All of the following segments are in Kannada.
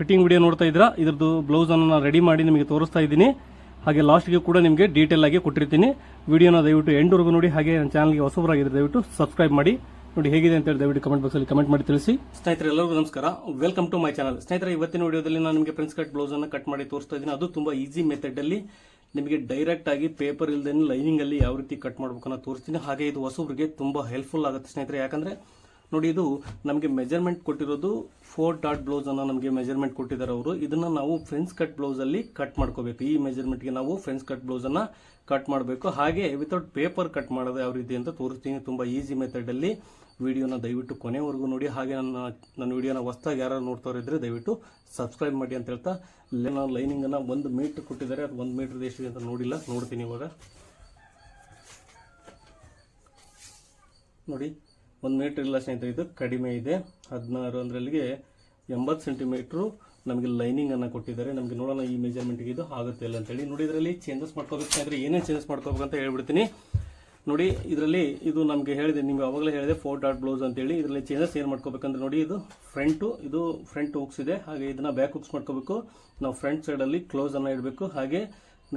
ಕಟಿಂಗ್ ವಿಡಿಯೋ ನೋಡ್ತಾ ಇದ್ದೀರಾ? ಇದ್ರದ್ದು ಬ್ಲೌಸನ್ನು ನಾನು ರೆಡಿ ಮಾಡಿ ನಿಮಗೆ ತೋರಿಸ್ತಾ ಇದ್ದೀನಿ. ಹಾಗೆ ಲಾಸ್ಟ್ಗೆ ಕೂಡ ನಿಮಗೆ ಡೀಟೇಲ್ ಆಗಿ ಕೊಟ್ಟಿರ್ತೀನಿ. ವಿಡಿಯೋನ ದಯವಿಟ್ಟು ಎಂಡ್ವರೆಗೂ ನೋಡಿ, ಹಾಗೆ ನನ್ನ ಚಾನಲ್ಗೆ ಹೊಸಬರಾಗಿದ್ದರೆ ದಯವಿಟ್ಟು ಸಬ್ಸ್ಕ್ರೈಬ್ ಮಾಡಿ. ನೋಡಿ, ಹೇಗಿದೆ ಅಂತ ಹೇಳಿ ದಯವಿಟ್ಟು ಕಮೆಂಟ್ ಬಾಕ್ಸಲ್ಲಿ ಕಮೆಂಟ್ ಮಾಡಿ ತಿಳಿಸಿ. ಸ್ನೇಹಿತರೆ, ಎಲ್ಲರಿಗೂ ನಮಸ್ಕಾರ. ವೆಲ್ಕಮ್ ಟು ಮೈ ಚಾನಲ್ ಸ್ನೇಹಿತರೆ, ಇವತ್ತಿನ ವಿಡಿಯೋದಲ್ಲಿ ನಾನು ನಿಮಗೆ ಪ್ರಿನ್ಸ್ ಕಟ್ ಬ್ಲೌಸ್ ಅನ್ನು ಕಟ್ ಮಾಡಿ ತೋರಿಸ್ತಾ ಇದ್ದೀನಿ. ಅದು ತುಂಬ ಈಸಿ ಮೆಥಡ್ ಅಲ್ಲಿ ನಿಮಗೆ ಡೈರೆಕ್ಟ್ ಆಗಿ ಪೇಪರ್ ಇಲ್ಲದೇ ಲೈನಿಂಗ್ ಅಲ್ಲಿ ಯಾವ ರೀತಿ ಕಟ್ ಮಾಡ್ಬೇಕು ಅನ್ನೋ ತೋರಿಸ್ತೀನಿ. ಹಾಗೆ ಇದು ಹೊಸಬ್ರಿಗೆ ತುಂಬಾ ಹೆಲ್ಪ್ಫುಲ್ ಆಗುತ್ತೆ ಸ್ನೇಹಿತರೆ. ಯಾಕಂದ್ರೆ ನೋಡಿ, ಇದು ನಮಗೆ ಮೆಜರ್ಮೆಂಟ್ ಕೊಟ್ಟಿರೋದು ಫೋರ್ ಡಾಟ್ ಬ್ಲೌಸ್ ಅನ್ನ ನಮಗೆ ಮೆಜರ್ಮೆಂಟ್ ಕೊಟ್ಟಿದ್ದಾರೆ ಅವರು. ಇದನ್ನ ನಾವು ಫ್ರೆಂಡ್ಸ್ ಕಟ್ ಬ್ಲೌಸ್ ಅಲ್ಲಿ ಕಟ್ ಮಾಡ್ಕೋಬೇಕು. ಈ ಮೆಜರ್ಮೆಂಟ್ಗೆ ನಾವು ಫ್ರೆಂಡ್ಸ್ ಕಟ್ ಬ್ಲೌಸ್ ಅನ್ನ ಕಟ್ ಮಾಡಬೇಕು. ಹಾಗೆ ವಿತೌಟ್ ಪೇಪರ್ ಕಟ್ ಮಾಡೋದು ಯಾವ ರೀತಿ ಅಂತ ತೋರಿಸ್ತೀನಿ ತುಂಬಾ ಈಸಿ ಮೆಥಡ್ ಅಲ್ಲಿ. ವಿಡಿಯೋನ ದಯವಿಟ್ಟು ಕೊನೆವರೆಗೂ ನೋಡಿ. ಹಾಗೆ ನನ್ನ ನನ್ನ ವಿಡಿಯೋನ ಹೊಸ್ದಾಗಿ ಯಾರು ಇದ್ರೆ ದಯವಿಟ್ಟು ಸಬ್ಸ್ಕ್ರೈಬ್ ಮಾಡಿ ಅಂತ ಹೇಳ್ತಾ. ನಾನು ಲೈನಿಂಗ್ ಅನ್ನ ಒಂದು ಮೀಟರ್ ಕೊಟ್ಟಿದ್ದಾರೆ. ಅದು ಒಂದು ಮೀಟರ್ ಎಷ್ಟಿದೆ ಅಂತ ನೋಡಿಲ್ಲ. ನೋಡ್ತೀನಿ ಇವಾಗ. ನೋಡಿ. ಒಂದು ಮೀಟ್ರ್ ಇಲ್ಲ ಸ್ನೇಹಿತರೆ, ಇದು ಕಡಿಮೆ ಇದೆ. ಹದಿನಾರು ಅಂದ್ರಲ್ಲಿಗೆ ಎಂಬತ್ತು ಸೆಂಟಿಮೀಟ್ರು ನಮಗೆ ಲೈನಿಂಗ್ ಅನ್ನ ಕೊಟ್ಟಿದ್ದಾರೆ. ನಮಗೆ ನೋಡೋಣ ಈ ಮೆಜರ್ಮೆಂಟ್ಗೆ ಇದು ಆಗುತ್ತೆ ಇಲ್ಲ ಅಂತೇಳಿ. ನೋಡಿ ಇದರಲ್ಲಿ ಚೇಂಜಸ್ ಮಾಡ್ಕೋಬೇಕು ಸ್ನೇಹಿತರೆ. ಏನೇನು ಚೇಂಜಸ್ ಮಾಡ್ಕೋಬೇಕು ಅಂತ ಹೇಳ್ಬಿಡ್ತೀನಿ. ನೋಡಿ ಇದರಲ್ಲಿ ಇದು ನಮಗೆ ಹೇಳಿದೆ, ನಿಮ್ಗೆ ಅವಾಗಲೇ ಹೇಳಿದೆ ಫೋರ್ ಡಾಟ್ ಬ್ಲೌಸ್ ಅಂತೇಳಿ. ಇದರಲ್ಲಿ ಚೇಂಜಸ್ ಏನು ಮಾಡ್ಕೋಬೇಕಂದ್ರೆ ನೋಡಿ ಇದು ಫ್ರಂಟು ಇದು ಫ್ರಂಟ್ ಹುಕ್ಸ್ ಇದೆ. ಹಾಗೆ ಇದನ್ನ ಬ್ಯಾಕ್ ಹುಕ್ಸ್ ಮಾಡ್ಕೋಬೇಕು. ನಾವು ಫ್ರಂಟ್ ಸೈಡಲ್ಲಿ ಕ್ಲೋಸ್ ಅನ್ನ ಇಡಬೇಕು. ಹಾಗೆ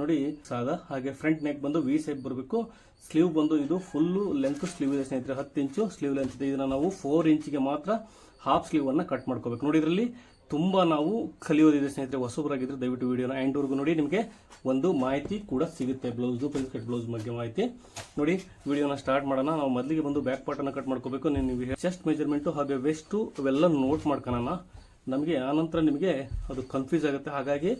ನೋಡಿ, ಸಾದ. ಹಾಗೆ ಫ್ರಂಟ್ ನೆಕ್ ಬಂದು ವಿ ಸೈಪ್ ಬರಬೇಕು. ಸ್ಲೀವ್ ಬಂದು ಇದು ಫುಲ್ಲು ಲೆಂತ್ ಸ್ಲೀವ್ ಇದೆ ಸ್ನೇಹಿತರೆ, ಹತ್ತು ಇಂಚು ಸ್ಲೀವ್ ಲೆಂತ್ ಇದೆ. ಇದನ್ನ ನಾವು ಫೋರ್ ಇಂಚಿಗೆ ಮಾತ್ರ ಹಾಫ್ ಸ್ಲೀವ್ ಅನ್ನ ಕಟ್ ಮಾಡ್ಕೋಬೇಕು. ನೋಡಿ, ಇದರಲ್ಲಿ ತುಂಬಾ ನಾವು ಕಲಿಯೋದಿದೆ ಸ್ನೇಹಿತರೆ ಹೊಸಬರಾಗಿದ್ದರೆ ದಯವಿಟ್ಟು ವಿಡಿಯೋನ ಎಂಡ್ವರೆಗೂ ನೋಡಿ. ನಿಮಗೆ ಒಂದು ಮಾಹಿತಿ ಕೂಡ ಸಿಗುತ್ತೆ ಬ್ಲೌಸು ಪ್ರಿನ್ಸ್ ಕಟ್ ಬ್ಲೌಸ್ ಬಗ್ಗೆ ಮಾಹಿತಿ. ನೋಡಿ, ವಿಡಿಯೋನ ಸ್ಟಾರ್ಟ್ ಮಾಡೋಣ. ನಾವು ಮೊದಲಿಗೆ ಬಂದು ಬ್ಯಾಕ್ ಪಾರ್ಟ್ ಅನ್ನ ಕಟ್ ಮಾಡ್ಕೋಬೇಕು. ನೀವು ಚೆಸ್ಟ್ ಮೆಜರ್ಮೆಂಟು ಹಾಗೆ ವೆಸ್ಟು ಇವೆಲ್ಲ ನೋಟ್ ಮಾಡ್ಕೊಳೋಣ. ನಮಗೆ ಆನಂತರ ನಿಮಗೆ ಅದು ಕನ್ಫ್ಯೂಸ್ ಆಗುತ್ತೆ. ಹಾಗಾಗಿ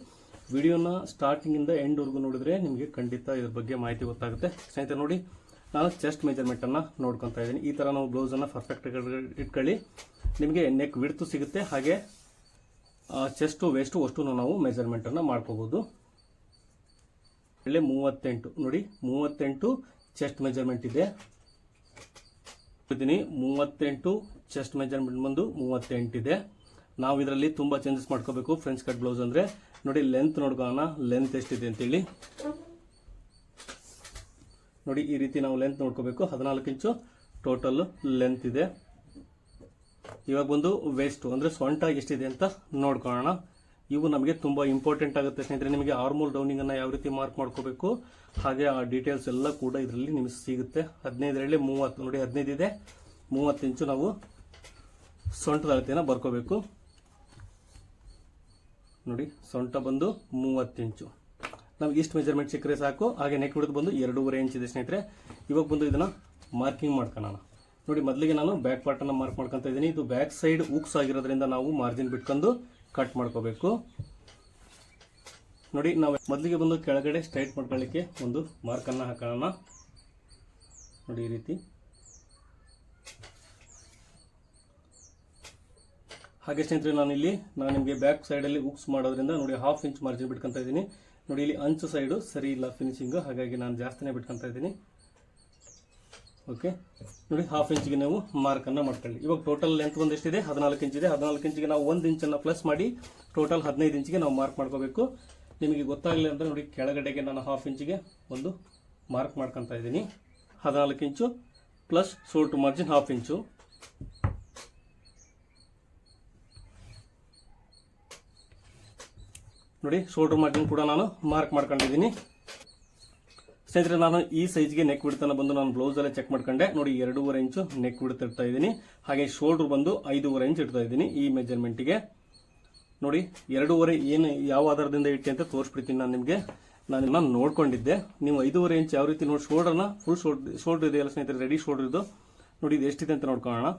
ವಿಡಿಯೋನ ಸ್ಟಾರ್ಟಿಂಗ್ ಇಂದ ಎಂಡ್ ವರ್ಗು ನೋಡಿದ್ರೆ ನಿಮಗೆ ಖಂಡಿತ ಇದ್ರ ಬಗ್ಗೆ ಮಾಹಿತಿ ಗೊತ್ತಾಗುತ್ತೆ. ಸ್ನೇಹಿತರೆ ನೋಡಿ, ನಾನು ಚೆಸ್ಟ್ ಮೆಜರ್ಮೆಂಟನ್ನು ನೋಡ್ಕೊಂತಾ ಇದ್ದೀನಿ. ಈ ತರ ನಾವು ಬ್ಲೌಸ್ ಅನ್ನ ಪರ್ಫೆಕ್ಟ್ ಇಟ್ಕೊಳ್ಳಿ. ನಿಮಗೆ ನೆಕ್ ವಿಡ್ತು ಸಿಗುತ್ತೆ, ಹಾಗೆ ಚೆಸ್ಟು ವೇಸ್ಟು ಅಷ್ಟು ನಾವು ಮೆಜರ್ಮೆಂಟ್ ಅನ್ನ ಮಾಡ್ಕೋಬಹುದು ಒಳ್ಳೆ ಮೂವತ್ತೆಂಟು, ನೋಡಿ, ಮೂವತ್ತೆಂಟು ಚೆಸ್ಟ್ ಮೆಜರ್ಮೆಂಟ್ ಇದೆ. ಮೂವತ್ತೆಂಟು ಚೆಸ್ಟ್ ಮೆಜರ್ಮೆಂಟ್ ಬಂದು ಮೂವತ್ತೆಂಟಿದೆ. ನಾವು ಇದರಲ್ಲಿ ತುಂಬಾ ಚೇಂಜಸ್ ಮಾಡ್ಕೋಬೇಕು. ಫ್ರೆಂಚ್ ಕಟ್ ಬ್ಲೌಸ್ ಅಂದ್ರೆ ನೋಡಿ ಲೆಂತ್ ನೋಡ್ಕೊಳ್ಳೋಣ. ಲೆಂತ್ ಎಷ್ಟಿದೆ ಅಂತೇಳಿ. ನೋಡಿ ಈ ರೀತಿ ನಾವು ಲೆಂತ್ ನೋಡ್ಕೋಬೇಕು. ಹದಿನಾಲ್ಕು ಇಂಚು ಟೋಟಲ್ ಲೆಂತ್ ಇದೆ. ಇವಾಗ ಬಂದು ವೇಸ್ಟ್ ಅಂದ್ರೆ ಸೊಂಟ ಎಷ್ಟಿದೆ ಅಂತ ನೋಡ್ಕೊಳ್ಳೋಣ. ಇವು ನಮಗೆ ತುಂಬಾ ಇಂಪಾರ್ಟೆಂಟ್ ಆಗುತ್ತೆ ಸ್ನೇಹಿತರೆ. ನಿಮಗೆ ಆರ್ಮೋಲ್ ಡೌನಿಂಗ್ ಅನ್ನ ಯಾವ ರೀತಿ ಮಾರ್ಕ್ ಮಾಡ್ಕೋಬೇಕು, ಹಾಗೆ ಆ ಡೀಟೇಲ್ಸ್ ಎಲ್ಲ ಕೂಡ ಇದರಲ್ಲಿ ನಿಮಗೆ ಸಿಗುತ್ತೆ. ಹದಿನೈದರಲ್ಲಿ ಮೂವತ್ತು, ನೋಡಿ ಹದಿನೈದು ಇದೆ. ಮೂವತ್ತು ಇಂಚು ನಾವು ಸೊಂಟದ ಅಳತೆಯನ್ನು ಬರ್ಕೋಬೇಕು. ನೋಡಿ, ಸೊಂಟ ಬಂದು ಮೂವತ್ತು ಇಂಚು. ನಮ್ಗೆ ಇಷ್ಟು ಮೆಜರ್ಮೆಂಟ್ ಸಿಕ್ಕರೆ ಸಾಕು, ಹಾಗೆ ನೆಕ್ ಬಿಡೋದು ಬಂದು ಎರಡೂವರೆ ಇಂಚ್ ಇದೆ ಸ್ನೇಹಿತರೆ. ಇವಾಗ ಬಂದು ಇದನ್ನ ಮಾರ್ಕಿಂಗ್ ಮಾಡ್ಕೊಳ್ಳೋಣ ನೋಡಿ, ಮೊದಲಿಗೆ ನಾನು ಬ್ಯಾಕ್ ಪಾರ್ಟ್ ಅನ್ನ ಮಾರ್ಕ್ ಮಾಡ್ಕೊಂತ ಇದ್ದೀನಿ. ಇದು ಬ್ಯಾಕ್ ಸೈಡ್ ಉಕ್ಸ್ ಆಗಿರೋದ್ರಿಂದ ನಾವು ಮಾರ್ಜಿನ್ ಬಿಟ್ಕೊಂಡು ಕಟ್ ಮಾಡ್ಕೋಬೇಕು. ನೋಡಿ, ನಾವು ಮೊದಲಿಗೆ ಬಂದು ಕೆಳಗಡೆ ಸ್ಟ್ರೈಟ್ ಮಾಡ್ಕೊಳ್ಳಿಕ್ಕೆ ಒಂದು ಮಾರ್ಕನ್ನು ಹಾಕೋಣ. ನೋಡಿ, ಈ ರೀತಿ. ಹಾಗೆ ಸ್ನೇಹಿತರೆ ನಾನು ಇಲ್ಲಿ ನಾನು ನಿಮಗೆ ಬ್ಯಾಕ್ ಸೈಡಲ್ಲಿ ಉಕ್ಸ್ ಮಾಡೋದ್ರಿಂದ ನೋಡಿ ಹಾಫ್ ಇಂಚ್ ಮಾರ್ಜಿನ್ ಬಿಟ್ಕೊಂತ ಇದ್ದೀನಿ. ನೋಡಿ, ಇಲ್ಲಿ ಅಂಚು ಸೈಡು ಸರಿ ಇಲ್ಲ ಫಿನಿಶಿಂಗು ಹಾಗಾಗಿ ನಾನು ಜಾಸ್ತಿನೇ ಬಿಟ್ಕೊತಾ ಇದ್ದೀನಿ. ಓಕೆ ನೋಡಿ ಹಾಫ್ ಇಂಚಿಗೆ ನಾವು ಮಾರ್ಕನ್ನು ಮಾಡ್ಕೊಳ್ಳಿ. ಇವಾಗ ಟೋಟಲ್ ಲೆಂತ್ ಒಂದು ಎಷ್ಟಿದೆ? ಹದಿನಾಲ್ಕು ಇಂಚಿದೆ ಹದಿನಾಲ್ಕು ಇಂಚಿಗೆ ನಾವು ಒಂದು ಇಂಚನ್ನು ಪ್ಲಸ್ ಮಾಡಿ ಟೋಟಲ್ ಹದಿನೈದು ಇಂಚಿಗೆ ನಾವು ಮಾರ್ಕ್ ಮಾಡ್ಕೋಬೇಕು. ನಿಮಗೆ ಗೊತ್ತಾಗಲಿ ಅಂದರೆ ನೋಡಿ, ಕೆಳಗಡೆಗೆ ನಾನು ಹಾಫ್ ಇಂಚಿಗೆ ಒಂದು ಮಾರ್ಕ್ ಮಾಡ್ಕೊತಾ ಇದ್ದೀನಿ. ಹದಿನಾಲ್ಕು inch plus short margin half inch ನೋಡಿ ಶೋಲ್ಡರ್ ಮಾರ್ಜಿನ್ ಕೂಡ ನಾನು ಮಾರ್ಕ್ ಮಾಡ್ಕೊಂಡಿದ್ದೀನಿ. ಸ್ನೇಹಿತರೆ, ನಾನು ಈ ಸೈಜ್ಗೆ ನೆಕ್ ಬಿಡ್ತಾನೆ ಬಂದು ನಾನು ಬ್ಲೌಸ್ ಅಲ್ಲೇ ಚೆಕ್ ಮಾಡ್ಕೊಂಡೆ. ನೋಡಿ, ಎರಡೂವರೆ ಇಂಚು ನೆಕ್ ಬಿಡ್ತಾ ಇರ್ತಾ ಇದ್ದೀನಿ. ಹಾಗೆ ಶೋಲ್ಡರ್ ಬಂದು ಐದೂವರೆ ಇಂಚ್ ಇಡ್ತಾ ಇದ್ದೀನಿ ಈ ಮೆಜರ್ಮೆಂಟಿಗೆ ನೋಡಿ, ಎರಡೂವರೆ ಏನು, ಯಾವ ಆಧಾರದಿಂದ ಇಟ್ಟೆ ಅಂತ ತೋರಿಸ್ಬಿಡ್ತೀನಿ ನಾನು ನಿಮಗೆ. ನಾನು ನಾನು ನೋಡ್ಕೊಂಡಿದ್ದೆ. ನೀವು ಐದೂವರೆ ಇಂಚ್ ಯಾವ ರೀತಿ ನೋಡಿ ಶೋಲ್ಡರ್ನ ಫುಲ್ ಶೋಲ್ಡರ್ ಶೋಲ್ಡರ್ ಇದೆಯಲ್ಲ ಸ್ನೇಹಿತರೆ ರೆಡಿ ಶೋಲ್ಡರ್ ಇದು. ನೋಡಿ, ಇದು ಎಷ್ಟಿದೆ ಅಂತ ನೋಡ್ಕೊಳ್ಳೋಣ.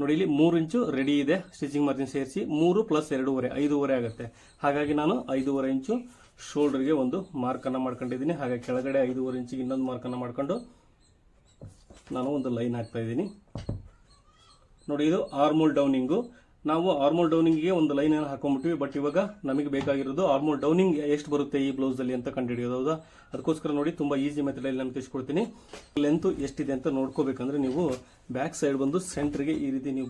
ನೋಡಿ, ಇಲ್ಲಿ ಮೂರು ಇಂಚು ರೆಡಿ ಇದೆ. ಸ್ಟಿಚಿಂಗ್ ಮಾರ್ಜಿನ್ ಸೇರಿಸಿ ಮೂರು ಪ್ಲಸ್ ಎರಡೂವರೆ, ಐದೂವರೆ ಆಗುತ್ತೆ. ಹಾಗಾಗಿ ನಾನು ಐದೂವರೆ ಇಂಚು ಶೋಲ್ಡರ್ಗೆ ಒಂದು ಮಾರ್ಕನ್ನು ಮಾಡ್ಕೊಂಡಿದ್ದೀನಿ. ಹಾಗೆ ಕೆಳಗಡೆ ಐದೂವರೆ ಇಂಚಿಗೆ ಇನ್ನೊಂದು ಮಾರ್ಕನ್ನು ಮಾಡ್ಕೊಂಡು ನಾನು ಒಂದು ಲೈನ್ ಹಾಕ್ತಾ ಇದ್ದೀನಿ. ನೋಡಿ, ಇದು ಆರ್ಮೋಲ್ ಡೌನಿಂಗು ನಾವು ಆರ್ಮೋಲ್ ಡೌನಿಂಗ್ಗೆ ಒಂದು ಲೈನ್ ಅನ್ನು ಹಾಕೊಂಡ್ಬಿಟ್ಟಿವಿ ಬಟ್ ಇವಾಗ ನಮಗೆ ಬೇಕಾಗಿರೋದು ಆರ್ಮೋಲ್ ಡೌನಿಂಗ್ ಎಷ್ಟು ಬರುತ್ತೆ ಈ ಬ್ಲೌಸ್ ಅಲ್ಲಿ ಅಂತ ಕಂಡುಹಿಡಿಯೋದು, ಹೌದಾ? ಅದಕ್ಕೋಸ್ಕರ ನೋಡಿ, ತುಂಬಾ ಈಸಿ ಮೆಥಡ್ ಅಲ್ಲಿ ನಾನು ತಿಳಿಸ್ಕೊಡ್ತೀನಿ. ಲೆಂತ್ ಎಷ್ಟಿದೆ ಅಂತ ನೋಡ್ಕೋಬೇಕಂದ್ರೆ ನೀವು ಬ್ಯಾಕ್ ಸೈಡ್ ಬಂದು ಸೆಂಟ್ರಿಗೆ ಈ ರೀತಿ ನೀವು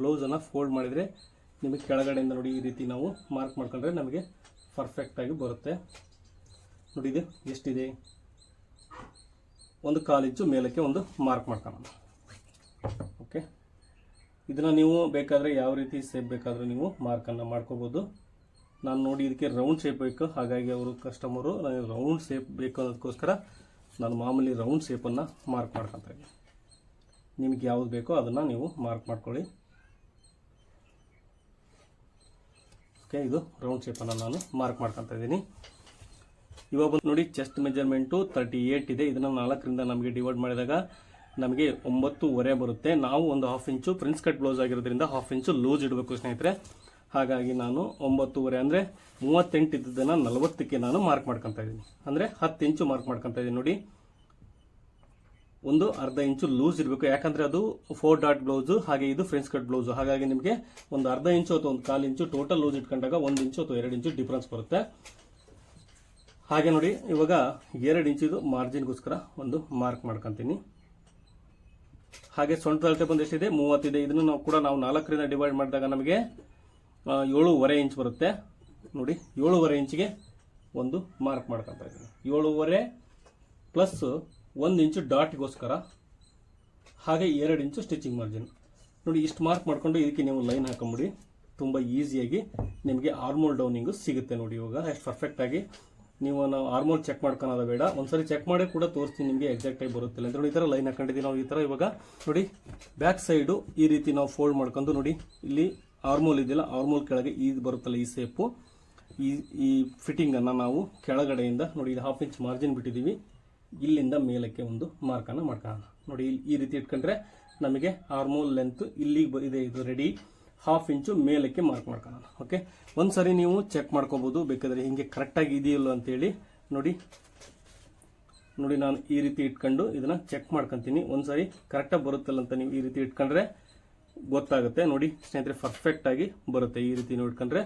ಬ್ಲೌಸ್ ಅನ್ನ ಫೋಲ್ಡ್ ಮಾಡಿದ್ರೆ ನಿಮಗೆ ಕೆಳಗಡೆಯಿಂದ ನೋಡಿ ಈ ರೀತಿ ನಾವು ಮಾರ್ಕ್ ಮಾಡ್ಕೊಂಡ್ರೆ ನಮಗೆ ಪರ್ಫೆಕ್ಟ್ ಆಗಿ ಬರುತ್ತೆ. ನೋಡಿ ಇದು ಎಷ್ಟಿದೆ? ಒಂದು ಕಾಲಿಂಚು ಮೇಲಕ್ಕೆ ಒಂದು ಮಾರ್ಕ್ ಮಾಡ್ಕೊಳ್ಳೋಣ. ಓಕೆ ಇದನ್ನು ನೀವು ಬೇಕಾದರೆ ಯಾವ ರೀತಿ ಸೇಪ್ ಬೇಕಾದರೂ ನೀವು ಮಾರ್ಕನ್ನು ಮಾಡ್ಕೋಬೋದು. ನಾನು ನೋಡಿ ಇದಕ್ಕೆ ರೌಂಡ್ ಶೇಪ್ ಬೇಕು. ಹಾಗಾಗಿ ಅವರು ಕಸ್ಟಮರು ನನಗೆ ರೌಂಡ್ ಶೇಪ್ ಬೇಕು ಅನ್ನೋದಕ್ಕೋಸ್ಕರ ನಾನು ಮಾಮೂಲಿ ರೌಂಡ್ ಶೇಪನ್ನು ಮಾರ್ಕ್ ಮಾಡ್ಕೊತಾ ಇದ್ದೀನಿ ನಿಮಗೆ ಯಾವ್ದು ಬೇಕೋ ಅದನ್ನು ನೀವು ಮಾರ್ಕ್ ಮಾಡ್ಕೊಳ್ಳಿ. ಓಕೆ ಇದು ರೌಂಡ್ ಶೇಪನ್ನು ನಾನು ಮಾರ್ಕ್ ಮಾಡ್ಕೊತಾ ಇದ್ದೀನಿ. ಇವಾಗ ನೋಡಿ ಚೆಸ್ಟ್ ಮೆಜರ್ಮೆಂಟು ತರ್ಟಿ ಏಟ್ ಇದೆ. ಇದನ್ನು ನಾಲ್ಕರಿಂದ ನಮಗೆ ಡಿವೈಡ್ ಮಾಡಿದಾಗ ನಮಗೆ ಒಂಬತ್ತುವರೆ ಬರುತ್ತೆ. ನಾವು ಒಂದು half inch prince cut blouse ಆಗಿರೋದ್ರಿಂದ ಹಾಫ್ ಇಂಚು ಲೂಸ್ ಇಡಬೇಕು ಸ್ನೇಹಿತರೆ. ಹಾಗಾಗಿ ನಾನು ಒಂಬತ್ತುವರೆ ಅಂದರೆ ಮೂವತ್ತೆಂಟು ಇದ್ದದನ್ನು ನಲವತ್ತಕ್ಕೆ ನಾನು ಮಾರ್ಕ್ ಮಾಡ್ಕೊತಾ ಇದ್ದೀನಿ. ಅಂದರೆ ಹತ್ತು ಇಂಚು ಮಾರ್ಕ್ ಮಾಡ್ಕೊತಾ ಇದ್ದೀನಿ ನೋಡಿ. ಒಂದು ಅರ್ಧ ಇಂಚು ಲೂಸ್ ಇರಬೇಕು ಯಾಕಂದರೆ ಅದು ಫೋರ್ ಡಾಟ್ ಬ್ಲೌಸು ಹಾಗೆ ಇದು ಫ್ರೆಂಚ್ ಕಟ್ ಬ್ಲೌಸು ಹಾಗಾಗಿ ನಿಮಗೆ ಒಂದು ಅರ್ಧ ಇಂಚು ಅಥವಾ ಒಂದು ಕಾಲು ಇಂಚು ಟೋಟಲ್ ಲೂಸ್ ಇಟ್ಕೊಂಡಾಗ ಒಂದು ಇಂಚು ಅಥವಾ ಎರಡು ಇಂಚು ಡಿಫ್ರೆನ್ಸ್ ಬರುತ್ತೆ. ಹಾಗೆ ನೋಡಿ, ಇವಾಗ ಎರಡು ಇಂಚಿದು ಮಾರ್ಜಿನ್ಗೋಸ್ಕರ ಒಂದು ಮಾರ್ಕ್ ಮಾಡ್ಕೊತೀನಿ. ಹಾಗೆ ಸೊಂಟದ ಅಳತೆ ಬಂದು ಎಷ್ಟಿದೆ? ಮೂವತ್ತಿದೆ. ಇದನ್ನು ನಾವು ಕೂಡ ನಾವು ನಾಲ್ಕರಿಂದ ಡಿವೈಡ್ ಮಾಡಿದಾಗ ನಮಗೆ ಏಳೂವರೆ ಇಂಚ್ ಬರುತ್ತೆ. ನೋಡಿ, ಏಳೂವರೆ ಇಂಚಿಗೆ ಒಂದು ಮಾರ್ಕ್ ಮಾಡ್ಕೊತಾ ಇದ್ದೀನಿ. ಏಳೂವರೆ ಪ್ಲಸ್ ಒಂದು ಇಂಚು ಡಾಟ್ಗೋಸ್ಕರ ಹಾಗೆ ಎರಡು ಇಂಚು ಸ್ಟಿಚಿಂಗ್ ಮಾರ್ಜಿನ್ ನೋಡಿ, ಇಷ್ಟು ಮಾರ್ಕ್ ಮಾಡಿಕೊಂಡು ಇದಕ್ಕೆ ನೀವು ಲೈನ್ ಹಾಕೊಂಬಿಡಿ. ತುಂಬ ಈಸಿಯಾಗಿ ನಿಮಗೆ ಆರ್ಮೋಲ್ ಡೌನಿಂಗು ಸಿಗುತ್ತೆ ನೋಡಿ ಇವಾಗ. ಎಷ್ಟು ಪರ್ಫೆಕ್ಟಾಗಿ ನೀವು ನಾವು ಹಾರ್ಮೋನ್ ಚೆಕ್ ಮಾಡ್ಕೊಳೋದು ಬೇಡ. ಒಂದ್ಸರಿ ಚೆಕ್ ಮಾಡಿ ಕೂಡ ತೋರಿಸ್ತೀನಿ ನಿಮಗೆ ಎಕ್ಸಾಕ್ಟಾಗಿ ಬರುತ್ತಿಲ್ಲ ಅಂತ ನೋಡಿ ಈ ಥರ ಲೈನ್ ಹಾಕೊಂಡಿದ್ದೀವಿ ನಾವು ಈ ಥರ ಇವಾಗ ನೋಡಿ ಬ್ಯಾಕ್ ಸೈಡು ಈ ರೀತಿ ನಾವು ಫೋಲ್ಡ್ ಮಾಡ್ಕೊಂಡು ನೋಡಿ ಇಲ್ಲಿ ಹಾರ್ಮೋಲ್ ಇದೆಯಲ್ಲ ಆರ್ಮೋಲ್ ಕೆಳಗೆ ಈ ಬರುತ್ತಲ್ಲ ಈ ಸೇಪು ಈ ಈ ಫಿಟ್ಟಿಂಗನ್ನು ನಾವು ಕೆಳಗಡೆಯಿಂದ ನೋಡಿ ಇದು ಹಾಫ್ ಇಂಚ್ ಮಾರ್ಜಿನ್ ಬಿಟ್ಟಿದ್ದೀವಿ. ಇಲ್ಲಿಂದ ಮೇಲಕ್ಕೆ ಒಂದು ಮಾರ್ಕನ್ನು ಮಾಡ್ಕೊಳ್ಳೋಣ. ನೋಡಿ ಇಲ್ಲಿ ಈ ರೀತಿ ಇಟ್ಕೊಂಡ್ರೆ ನಮಗೆ ಹಾರ್ಮೋಲ್ ಲೆಂತ್ ಇಲ್ಲಿಗೆ ಇದೆ, ಇದು ರೆಡಿ ಹಾಫ್ ಇಂಚು ಮೇಲಕ್ಕೆ ಮಾರ್ಕ್ ಮಾಡ್ಕೊಳ್ಳೋಣ ಓಕೆ ಒಂದ್ಸರಿ ನೀವು ಚೆಕ್ ಮಾಡ್ಕೋಬೋದು, ಬೇಕಾದರೆ ಹಿಂಗೆ ಕರೆಕ್ಟಾಗಿ ಇದೆಯಲ್ಲ ಅಂತೇಳಿ ನೋಡಿ. ನೋಡಿ ನಾನು ಈ ರೀತಿ ಇಟ್ಕೊಂಡು ಇದನ್ನ ಚೆಕ್ ಮಾಡ್ಕೊಂತೀನಿ. ಒಂದ್ಸರಿ ಕರೆಕ್ಟಾಗಿ ಬರುತ್ತಲ್ಲ ಅಂತ ನೀವು ಈ ರೀತಿ ಇಟ್ಕೊಂಡ್ರೆ ಗೊತ್ತಾಗುತ್ತೆ. ನೋಡಿ, ಸ್ನೇಹಿತರೆ ಪರ್ಫೆಕ್ಟ್ ಆಗಿ ಬರುತ್ತೆ ಈ ರೀತಿ ನೀವು ಇಟ್ಕೊಂಡ್ರೆ.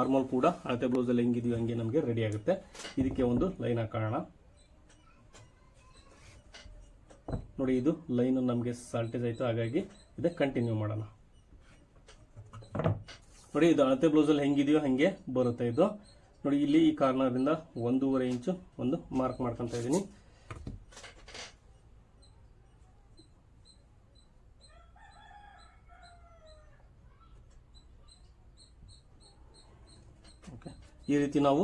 ಆರ್ಮೋಲ್ ಕೂಡ ಅಳತೆ ಬ್ಲೌಸಲ್ಲಿ ಹೆಂಗಿದೆಯೋ ಹಂಗೆ ನಮಗೆ ರೆಡಿ ಆಗುತ್ತೆ. ಇದಕ್ಕೆ ಒಂದು ಲೈನ್ ಹಾಕೋಣ. ನೋಡಿ, ಇದು ಲೈನ್ ನಮಗೆ ಸಾಲ್ಟೇಜ್ ಆಯಿತು. ಹಾಗಾಗಿ ಇದಕ್ಕೆ ಕಂಟಿನ್ಯೂ ಮಾಡೋಣ. ನೋಡಿ, ಇದು ಅಳತೆ ಬ್ಲೌಸಲ್ಲಿ ಹೆಂಗಿದೆಯೋ ಹಾಗೆ ಬರುತ್ತೆ ಇದು. ನೋಡಿ, ಇಲ್ಲಿ ಈ ಕಾರ್ನರಿಂದ ಒಂದೂವರೆ ಇಂಚು ಒಂದು ಮಾರ್ಕ್ ಮಾಡ್ಕೊತಾ ಇದ್ದೀನಿ. ಓಕೆ ಈ ರೀತಿ ನಾವು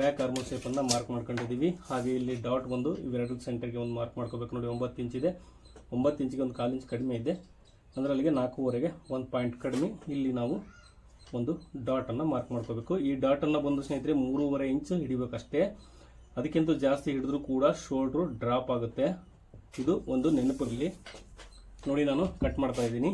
ಬ್ಯಾಕ್ ಆರ್ಮೋ ಶೇಪನ್ನು ಮಾರ್ಕ್ ಮಾಡ್ಕೊಂಡಿದ್ದೀವಿ. ಹಾಗೆ ಇಲ್ಲಿ ಡಾಟ್ ಬಂದು ಇವೆರಡು ಸೆಂಟರ್ಗೆ ಒಂದು ಮಾರ್ಕ್ ಮಾಡ್ಕೋಬೇಕು. ನೋಡಿ, ಒಂಬತ್ತು ಇಂಚಿದೆ. ಒಂಬತ್ತು ಇಂಚಿಗೆ ಒಂದು ಕಾಲು ಇಂಚು ಕಡಿಮೆ ಇದೆ. ಅಂದರೆ ಅಲ್ಲಿಗೆ ನಾಲ್ಕೂವರೆಗೆ ಒಂದು ಪಾಯಿಂಟ್ ಕಡಿಮೆ ಇಲ್ಲಿ ನಾವು ಒಂದು ಡಾಟನ್ನು ಮಾರ್ಕ್ ಮಾಡ್ಕೋಬೇಕು. ಈ ಡಾಟನ್ನು ಬಂದು ಸ್ನೇಹಿತರೆ ಮೂರುವರೆ ಇಂಚು ಹಿಡಿಬೇಕಷ್ಟೇ. ಅದಕ್ಕಿಂತ ಜಾಸ್ತಿ ಹಿಡಿದ್ರೂ ಕೂಡ ಶೋಲ್ಡ್ರು ಡ್ರಾಪ್ ಆಗುತ್ತೆ. ಇದು ಒಂದು ನೆನಪಿರಲಿ. ನೋಡಿ ನಾನು ಕಟ್ ಮಾಡ್ತಾ ಇದ್ದೀನಿ.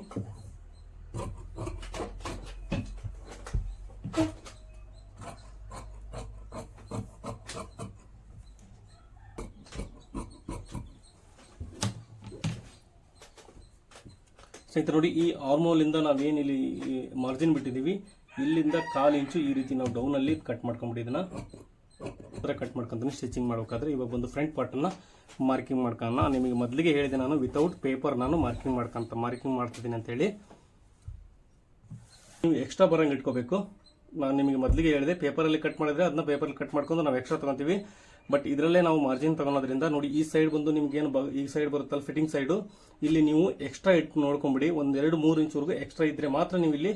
ಸ್ನೇಹಿತರೆ ನೋಡಿ, ಈ ಆರ್ಮೋಲಿಂದ ನಾವೇನು ಇಲ್ಲಿ ಮಾರ್ಜಿನ್ ಬಿಟ್ಟಿದ್ದೀವಿ, ಇಲ್ಲಿಂದ ಕಾಲು ಇಂಚು ಈ ರೀತಿ ನಾವು ಡೌನಲ್ಲಿ ಕಟ್ ಮಾಡ್ಕೊಂಡ್ಬಿಟ್ಟಿದ್ದೀನ ಥರ ಕಟ್ ಮಾಡ್ಕೊಂತೀನಿ ಸ್ಟಿಚಿಂಗ್ ಮಾಡಬೇಕಾದ್ರೆ. ಇವಾಗ ಒಂದು ಫ್ರಂಟ್ ಪಾರ್ಟನ್ನು ಮಾರ್ಕಿಂಗ್ ಮಾಡ್ಕೊಳ್ಳೋಣ. ನಿಮಗೆ ಮೊದಲಿಗೆ ಹೇಳಿದೆ ನಾನು ವಿತೌಟ್ ಪೇಪರ್ ನಾನು ಮಾರ್ಕಿಂಗ್ ಮಾಡ್ಕೊಂತ ಮಾರ್ಕಿಂಗ್ ಮಾಡ್ತಿದ್ದೀನಿ ಅಂತೇಳಿ ನೀವು ಎಕ್ಸ್ಟ್ರಾ ಬರಂಗೆ ಇಟ್ಕೋಬೇಕು. ನಾನು ನಿಮಗೆ ಮೊದಲಿಗೆ ಹೇಳಿದೆ ಪೇಪರಲ್ಲಿ ಕಟ್ ಮಾಡಿದ್ರೆ, ಅದನ್ನ ಪೇಪರಲ್ಲಿ ಕಟ್ ಮಾಡ್ಕೊಂಡು ನಾವು ಎಕ್ಸ್ಟ್ರಾ ತೊಗೊತೀವಿ. ಬಟ್ ಇದರಲ್ಲೇ ನಾವು ಮಾರ್ಜಿನ್ ತಗೊಳೋದ್ರಿಂದ ನೋಡಿ, ಈ ಸೈಡ್ ಬಂದು ನಿಮ್ಗೆ ಏನು ಈ ಸೈಡ್ ಬರುತ್ತಲ್ಲ ಫಿಟ್ಟಿಂಗ್ ಸೈಡು ಇಲ್ಲಿ ನೀವು ಎಕ್ಸ್ಟ್ರಾ ಇಟ್ಟು ನೋಡ್ಕೊಂಬಿಡಿ. ಒಂದೆರಡು ಮೂರು ಇಂಚ್ವರೆಗೂ ಎಕ್ಸ್ಟ್ರಾ ಇದ್ರೆ ಮಾತ್ರ ನೀವು ಇಲ್ಲಿ